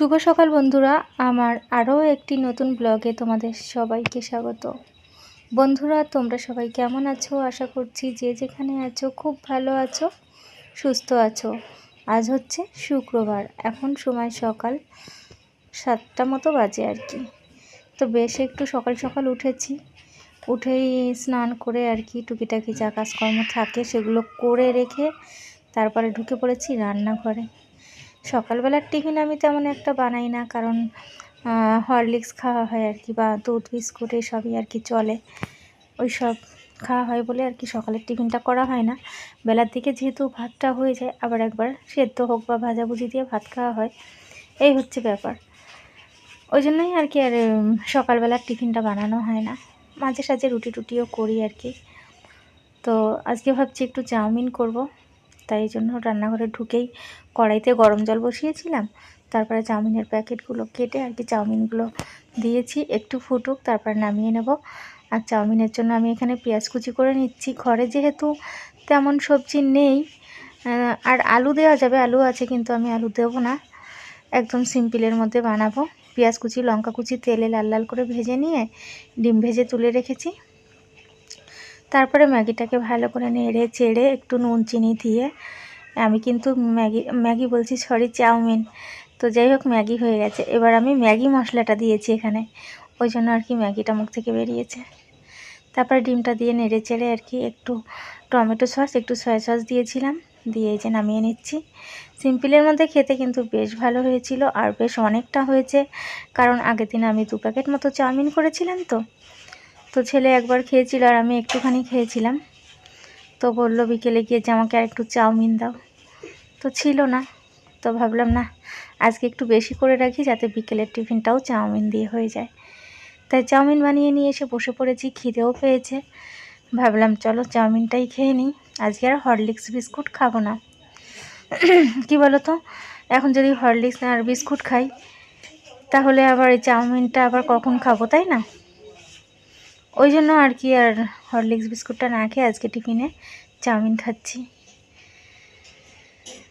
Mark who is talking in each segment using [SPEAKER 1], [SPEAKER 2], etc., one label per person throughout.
[SPEAKER 1] শুভ সকাল বন্ধুরা। আমার আরও একটি নতুন ব্লগে তোমাদের সবাইকে স্বাগত। বন্ধুরা, তোমরা সবাই কেমন আছো? আশা করছি যে যেখানে আছো, খুব ভালো আছো, সুস্থ আছো। আজ হচ্ছে শুক্রবার, এখন সময় সকাল সাতটা মতো বাজে আর কি। তো বেশ একটু সকাল সকাল উঠেছি। উঠেই স্নান করে আর কি টুকিটাকি যা কাজকর্ম থাকে সেগুলো করে রেখে তারপরে ঢুকে পড়েছি রান্নাঘরে। সকালবেলার টিফিন আমি তেমন একটা বানাই না, কারণ হরলিক্স খাওয়া হয় আর কি, বা দুধ, বিস্কুট এসবই আর কি চলে। ওই সব খাওয়া হয় বলে আর কি সকালের টিফিনটা করা হয় না। বেলার দিকে যেহেতু ভাতটা হয়ে যায়, আবার একবার সেদ্ধ হোক বা ভাজাভুজি দিয়ে ভাত খাওয়া হয়, এই হচ্ছে ব্যাপার। ওই জন্যই আর কি আর সকালবেলার টিফিনটা বানানো হয় না। মাঝে সাঝে রুটি টুটিও করি আর কি। তো আজকে ভাবছি একটু চাউমিন করব। তাই জন্য রান্নাঘরে ঢুকেই কড়াইতে গরম জল বসিয়েছিলাম। তারপরে চাউমিনের প্যাকেটগুলো কেটে আর কি চাউমিনগুলো দিয়েছি। একটু ফুটুক, তারপর নামিয়ে নেব। আর চাউমিনের জন্য আমি এখানে পেঁয়াজ কুচি করে নিচ্ছি। ঘরে যেহেতু তেমন সবজি নেই আর আলু দেওয়া যাবে, আলু আছে কিন্তু আমি আলু দেবো না। একদম সিম্পলের মধ্যে বানাবো। পেঁয়াজ কুচি, লঙ্কা কুচি, তেলে লাল লাল করে ভেজে নিয়ে ডিম ভেজে তুলে রেখেছি। তারপরে ম্যাগিটাকে ভালো করে নেড়ে চেড়ে একটু নুন, চিনি দিয়ে, আমি কিন্তু ম্যাগি ম্যাগি বলছি সরি চাউমিন। তো যাই হোক, ম্যাগি হয়ে গেছে। এবার আমি ম্যাগি মশলাটা দিয়েছি এখানে। ওই জন্য আর কি ম্যাগিটা মুখ থেকে বেরিয়েছে। তারপরে ডিমটা দিয়ে নেড়ে চেড়ে আর কি একটু টমেটো সস, একটু সয়া সস দিয়েছিলাম। দিয়ে যে নামিয়ে নিচ্ছি। সিম্পলের মধ্যে খেতে কিন্তু বেশ ভালো হয়েছিল, আর বেশ অনেকটা হয়েছে। কারণ আগের দিন আমি দু প্যাকেট মতো চাউমিন করেছিলাম তো। তো ছেলে একবার খেয়েছিল আর আমি একটুখানি খেয়েছিলাম। তো বলল বিকেলে গিয়ে যে আমাকে আর একটু চাউমিন দাও। তো ছিল না। তো ভাবলাম, না, আজকে একটু বেশি করে রাখি যাতে বিকেলের টিফিনটাও চাউমিন দিয়ে হয়ে যায়। তাই চাউমিন বানিয়ে নিয়ে এসে বসে পড়েছি, খিদেও পেয়েছে। ভাবলাম, চলো চাউমিনটাই খেয়ে নিই। আজকে আর হরলিক্স বিস্কুট খাব না। কি বলো তো এখন যদি হরলিক্স আর বিস্কুট খাই, তাহলে আবার এই চাউমিনটা আবার কখন খাব, তাই না? ওই জন্য আর কি আর হরলিক্স বিস্কুটটা না খেয়ে আজকে টিফিনে চাউমিন খাচ্ছি।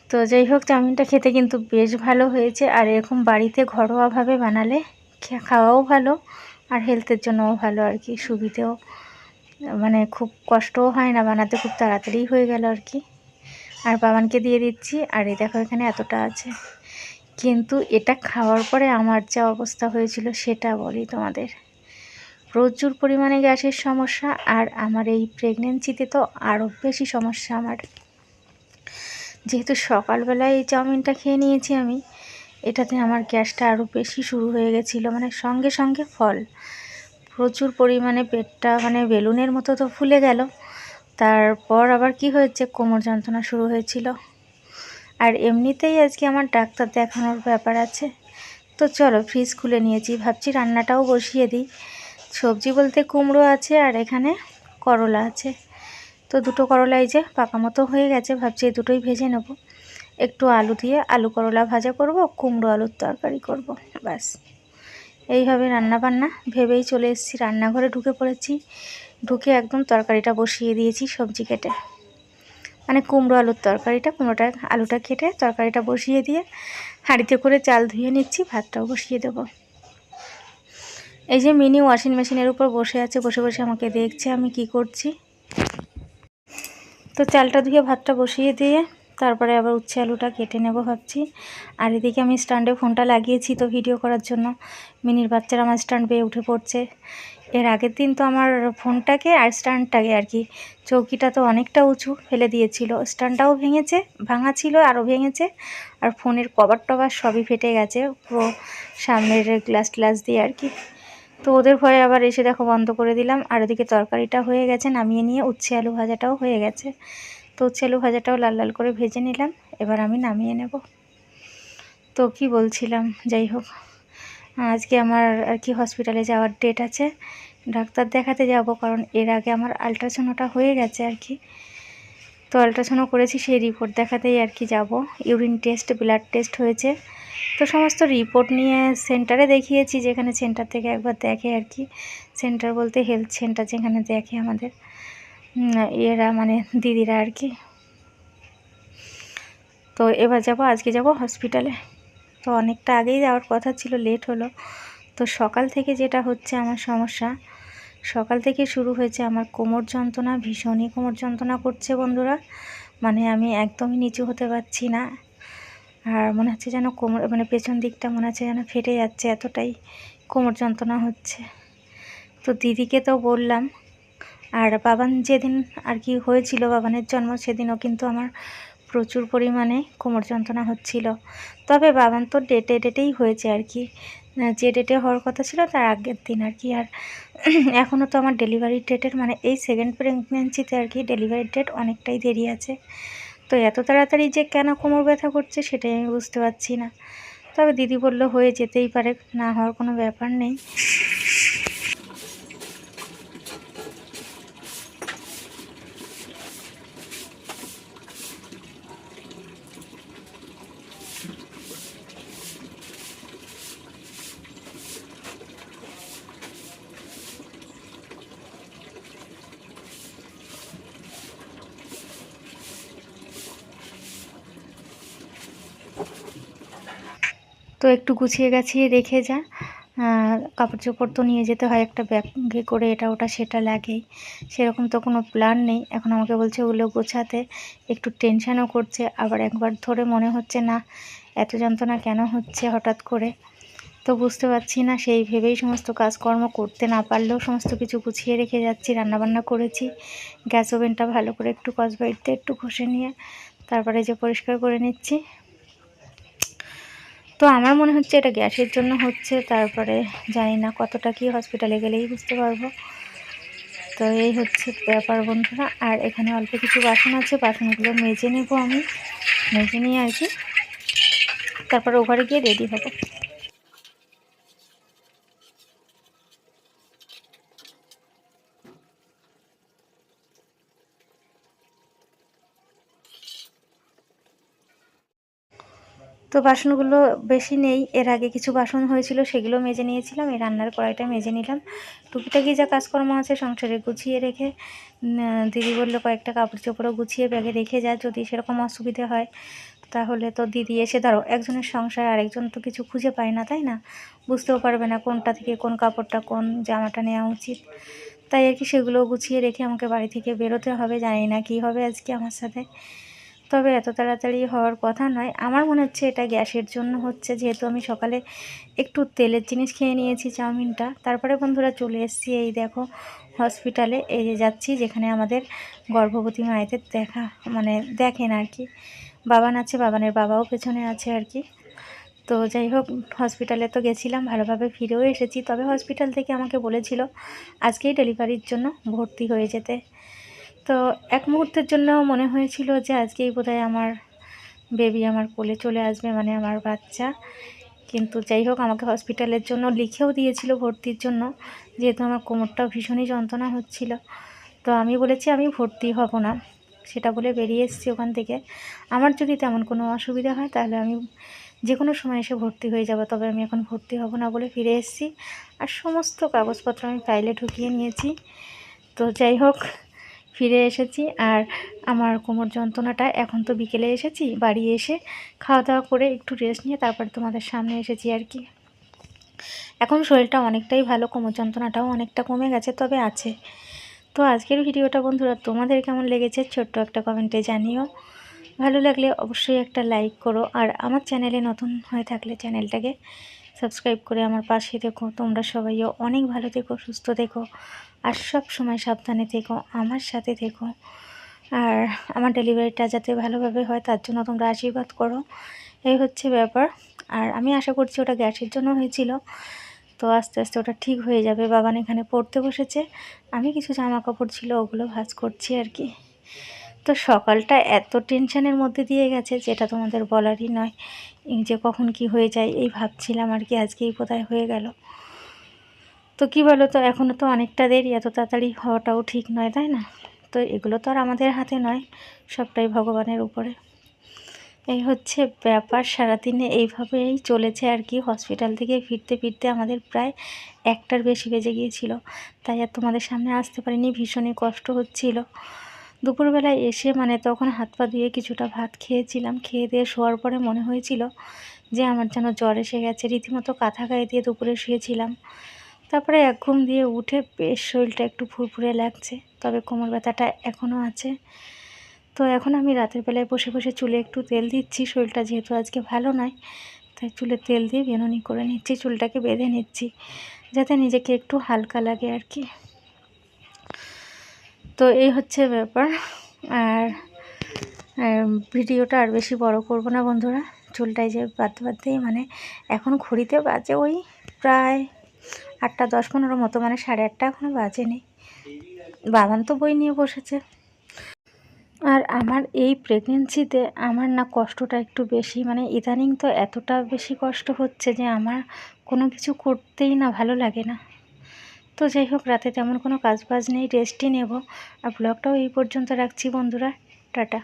[SPEAKER 1] তো যাই হোক, চাউমিনটা খেতে কিন্তু বেশ ভালো হয়েছে। আর এরকম বাড়িতে ঘরোয়াভাবে বানালে খাওয়াও ভালো আর হেলথের জন্যও ভালো আর কি। সুবিধেও মানে খুব কষ্টও হয় না বানাতে, খুব তাড়াতাড়ি হয়ে গেল আর কি। আর বাবানকে দিয়ে দিচ্ছি, আর এই দেখো এখানে এতটা আছে। কিন্তু এটা খাওয়ার পরে আমার যা অবস্থা হয়েছিল সেটা বলি তোমাদের। প্রচুর পরিমাণে গ্যাসের সমস্যা আর আমার এই প্রেগনেন্সিতে তো আরও বেশি সমস্যা আমার। যেহেতু সকালবেলায় এই চাউমিনটা খেয়ে নিয়েছি আমি, এটাতে আমার গ্যাসটা আরও বেশি শুরু হয়ে গেছিল মানে সঙ্গে সঙ্গে ফল। প্রচুর পরিমাণে পেটটা মানে বেলুনের মতো তো ফুলে গেল। তারপর আবার কি হয়েছে, কোমর যন্ত্রণা শুরু হয়েছিল। আর এমনিতেই আজকে আমার ডাক্তার দেখানোর ব্যাপার আছে। তো চলো ফ্রিজ খুলে নিয়েছি, ভাবছি রান্নাটাও বসিয়ে দিই। সবজি বলতে কুমড়ো আছে আর এখানে করলা আছে। তো দুটো করলা এই যে পাকা মতো হয়ে গেছে, ভাবছি এই দুটোই ভেজে নেব। একটু আলু দিয়ে আলু করলা ভাজা করব, কুমড়ো আলুর তরকারি করব, ব্যাস। এইভাবে রান্না বান্না ভেবেই চলে এসেছি। রান্নাঘরে ঢুকে পড়েছি, ঢুকে একদম তরকারিটা বসিয়ে দিয়েছি সবজি কেটে। মানে কুমড়ো আলুর তরকারিটা, কুমড়োটা, আলুটা কেটে তরকারিটা বসিয়ে দিয়ে হাঁড়িতে করে চাল ধুয়ে নিচ্ছি, ভাতটাও বসিয়ে দেবো। এই যে মিনি ওয়াশিং মেশিনের উপর বসে আছে, বসে বসে আমাকে দেখছে, আমি কি করছি? তো চালটা ধুয়ে ভাতটা বসিয়ে দিয়ে তারপরে আবার উচ্ছে আলুটা কেটে নেব ভাবছি। আর এদিকে আমি স্ট্যান্ডে ফোনটা লাগিয়েছি তো ভিডিও করার জন্য। মিনির বাচ্চারা আমার স্ট্যান্ড বেয়ে উঠে পড়ছে। এর আগের দিন তো আমার ফোনটাকে আর স্ট্যান্ডটাকে আর কি, চৌকিটা তো অনেকটা উঁচু ফেলে দিয়েছিল। স্ট্যান্ডটাও ভেঙেছে, ভাঙা ছিল, আরও ভেঙেছে। আর ফোনের কভার টভার সবই ফেটে গেছে, পুরো সামনের গ্লাস গ্লাস দিয়ে আর কি। তো ওদের ভয়ে আবার এসে দেখো বন্ধ করে দিলাম। আর ওদিকে তরকারিটা হয়ে গেছে, নামিয়ে নিয়ে উচ্ছে আলু ভাজাটাও হয়ে গেছে। তো উচ্ছে আলু ভাজাটাও লাল লাল করে ভেজে নিলাম, এবার আমি নামিয়ে নেব। তো কি বলছিলাম, যাই হোক। আজকে আমার আর কি হসপিটালে যাওয়ার ডেট আছে, ডাক্তার দেখাতে যাব, কারণ এর আগে আমার আলট্রাসাউন্ডটা হয়ে গেছে আর কি। তো আলট্রাসাউন্ড করেছি, সেই রিপোর্ট দেখাতেই আর কি যাব। ইউরিন টেস্ট, ব্লাড টেস্ট হয়েছে। তো সমস্ত রিপোর্ট নিয়ে সেন্টারে দেখিয়েছি, যেখানে সেন্টার থেকে একবার দেখে আর কি। সেন্টার বলতে হেলথ সেন্টার যেখানে দেখে আমাদের এরা মানে দিদিরা আর কি। তো এবার যাব, আজকে যাব হসপিটালে তো অনেকটা আগেই যাওয়ার কথা ছিল লেট হলো। তো সকাল থেকে যেটা হচ্ছে আমার সমস্যা, সকাল থেকে শুরু হয়েছে আমার কোমর যন্ত্রণা, ভীষণই কোমর যন্ত্রণা করছে বন্ধুরা। মানে আমি একদমই নিচু হতে পারছি না। আর মনে হচ্ছে যেন কোমর মানে পেছন দিকটা মনে হচ্ছে যেন ফেটে যাচ্ছে, এতটাই কোমর যন্ত্রণা হচ্ছে। তো দিদিকে তো বললাম, আর বাবান যেদিন আর কি হয়েছিল, বাবানের জন্ম সেদিনও কিন্তু আমার প্রচুর পরিমাণে কোমর যন্ত্রণা হচ্ছিল। তবে বাবান তো ডেটে ডেটেই হয়েছে আর কি। যে ডেটে হওয়ার কথা ছিল, তার আগের দিন আর কি। আর এখনও তো আমার ডেলিভারি ডেটের মানে এই সেকেন্ড প্রেগনেন্সিতে আর কি ডেলিভারি ডেট অনেকটাই দেরি আছে। তো এত তাড়াতাড়ি যে কেন কোমর ব্যথা করছে সেটাই আমি বুঝতে পারছি না। তবে দিদি বলল হয়ে যেতেই পারে, না হওয়ার কোনো ব্যাপার নেই। তো একটু গুছিয়ে গাছিয়ে রেখে যা। কাপড় চোপড় তো নিয়ে যেতে হয় একটা ব্যাগে করে, এটা ওটা সেটা লাগেই। সেরকম তো কোনো প্ল্যান নেই। এখন আমাকে বলছে ওগুলো গোছাতে। একটু টেনশানও করছে। আবার একবার ধরে মনে হচ্ছে, না, এত যন্ত্রণা কেন হচ্ছে হঠাৎ করে? তো বুঝতে পারছি না। সেই ভেবেই সমস্ত কাজকর্ম করতে না পারলেও সমস্ত কিছু গুছিয়ে রেখে যাচ্ছি, রান্নাবান্না করেছি। গ্যাস ওভেনটা ভালো করে একটু কসবাইটতে একটু ঘষে নিয়ে, তারপরে যে পরিষ্কার করে নিচ্ছি। তো আমার মনে হচ্ছে এটা গ্যাসের জন্য হচ্ছে, তারপরে জানি না কতটা কি হসপিটালে গেলেই বুঝতে পারব। তো এই হচ্ছে ব্যাপার বন্ধুরা, আর এখানে অল্প কিছু বাসন আছে, বাসনগুলো মেজে নেব আমি, মেজে নিয়ে আর কি। তারপর ওভারে গিয়ে রেডি হব। তো বাসনগুলো বেশি নেই। এর আগে কিছু বাসন হয়েছিল, সেগুলো মেজে নিয়েছিলাম। এই রান্নার কড়াইটা মেজে নিলাম। টুকিটাকি যা কাজকর্ম আছে সংসারে গুছিয়ে রেখে দিদি বলল কয়েকটা কাপড় চোপড়ও গুছিয়ে ব্যাগে রেখে যায় যদি সেরকম অসুবিধে হয়, তাহলে তো দিদি এসে ধরো একজনের সংসার, আরেকজন তো কিছু খুঁজে পায় না, তাই না? বুঝতেও পারবে না কোনটা থেকে কোন কাপড়টা, কোন জামাটা নেওয়া উচিত। তাই আর কি সেগুলো গুছিয়ে রেখে আমাকে বাড়ি থেকে বেরোতে হবে। জানি না কি হবে আজকে আমার সাথে। তবে এত তাড়াতাড়ি হওয়ার কথা নয়। আমার মনে হচ্ছে এটা গ্যাসের জন্য হচ্ছে। যেহেতু আমি সকালে একটু তেলের জিনিস খেয়ে নিয়েছি, চাউমিনটা। তারপরে বন্ধুরা চলে এসেছি এই দেখো হসপিটালে। এই যে যাচ্ছি যেখানে আমাদের গর্ভবতী মায়েদের দেখা মানে দেখেন আর কি। বাবান আছে, বাবানের বাবাও পেছনে আছে আর কি। তো যাই হোক, হসপিটালে তো গেছিলাম, ভালোভাবে ফিরেও এসেছি। তবে হসপিটাল থেকে আমাকে বলেছিল, আজকেই ডেলিভারির জন্য ভর্তি হয়ে যেতে। তো এক মুহূর্তের জন্য মনে হয়েছিল যে আজকেই বোধহয় আমার বেবি আমার কোলে চলে আসবে মানে আমার বাচ্চা। কিন্তু যাই হোক, আমাকে হসপিটালের জন্য লিখেও দিয়েছিল ভর্তির জন্য, যেহেতু আমার কোমরটাও ভীষণই যন্ত্রণা হচ্ছিল। তো আমি বলেছি, আমি ভর্তি হব না। সেটা বলে বেরিয়ে এসেছি ওখান থেকে। আমার যদি তেমন কোনো অসুবিধা হয়, তাহলে আমি যে কোনো সময় এসে ভর্তি হয়ে যাব। তবে আমি এখন ভর্তি হব না বলে ফিরে এসেছি। আর সমস্ত কাগজপত্র আমি ফাইলে ঢুকিয়ে নিয়েছি। তো যাই হোক ফিরে এসেছি আর আমার কোমর যন্ত্রণাটা এখন তো বিকেলে এসেছি, বাড়ি এসে খাওয়া দাওয়া করে একটু রেস্ট নিয়ে তারপর তোমাদের সামনে এসেছি আর কি। এখন শরীরটা অনেকটাই ভালো, কোমর যন্ত্রণাটাও অনেকটা কমে গেছে, তবে আছে। তো আজকের ভিডিওটা বন্ধুরা তোমাদের কেমন লেগেছে ছোট্ট একটা কমেন্টে জানিও। ভালো লাগলে অবশ্যই একটা লাইক করো আর আমার চ্যানেলে নতুন হয়ে থাকলে চ্যানেলটাকে সাবস্ক্রাইব করে আমার পাশে দেখো তোমরা সবাইও অনেক ভালো থেকো, সুস্থ থেকো, আর সব সময় সাবধানে থেকো, আমার সাথে থেকো। আর আমার ডেলিভারিটা যাতে ভালোভাবে হয়, তার জন্য তোমরা আশীর্বাদ করো। এই হচ্ছে ব্যাপার। আর আমি আশা করছি ওটা গ্যাসের জন্য হয়েছিল। তো আস্তে আস্তে ওটা ঠিক হয়ে যাবে। বাবান এখানে পড়তে বসেছে। আমি কিছু জামা কাপড় ছিল, ওগুলো ভাজ করছি আর কি। তো সকালটা এত টেনশানের মধ্যে দিয়ে গেছে যেটা তোমাদের বলারই নয়। যে কখন কি হয়ে যায়, এই ভাবছিলাম আর কি আজকেই কোথায় হয়ে গেল। তো কি বলো তো এখনও তো অনেকটা দেরি, এত তাড়াতাড়ি হওয়াটাও ঠিক নয়, তাই না? তো এগুলো তো আর আমাদের হাতে নয়, সবটাই ভগবানের উপরে। এই হচ্ছে ব্যাপার, সারাদিনে এইভাবেই চলেছে আর কি। হসপিটাল থেকে ফিরতে ফিরতে আমাদের প্রায় একটার বেশি বেজে গিয়েছিল। তাই আর তোমাদের সামনে আসতে পারিনি, ভীষণই কষ্ট হচ্ছিল। দুপুরবেলায় এসে মানে তখন হাত পা ধুয়ে কিছুটা ভাত খেয়েছিলাম। খেয়ে দিয়ে শোয়ার পরে মনে হয়েছিল যে আমার যেন জ্বর এসে গেছে। রীতিমতো কাঁথা গায়ে দিয়ে দুপুরে শুয়েছিলাম। তারপরে এক ঘুম দিয়ে উঠে বেশ শরীরটা একটু ফুরফুরে লাগছে, তবে কোমর ব্যথাটা এখনও আছে। তো এখন আমি রাতের বেলায় বসে বসে চুলে একটু তেল দিচ্ছি। শরীরটা যেহেতু আজকে ভালো নয়, তাই চুলে তেল দিয়ে বেনুনি করে নিচ্ছি, চুলটাকে বেঁধে নিচ্ছি, যাতে নিজেকে একটু হালকা লাগে আর কি। তো এই হচ্ছে ব্যাপার। আর ভিডিওটা আর বেশি বড় করব না বন্ধুরা। চুলটাই যে বাঁধতে বাঁধতেই মানে এখন ঘড়িতে বাজে ওই প্রায় আটটা দশ পনেরো মতো মানে সাড়ে আটটা এখনও বাজেনি। বাবান তো বই নিয়ে বসেছে। আর আমার এই প্রেগনেন্সিতে আমার না কষ্টটা একটু বেশি মানে ইদানিং তো এতটা বেশি কষ্ট হচ্ছে যে আমার কোনো কিছু করতেই না ভালো লাগে না। তো যাই হোক, রাতে তেমন কোনো কাজ বাজ নেই রেস্টই নেব। আর ব্লগটাও এই পর্যন্ত রাখছি বন্ধুরা। টাটা।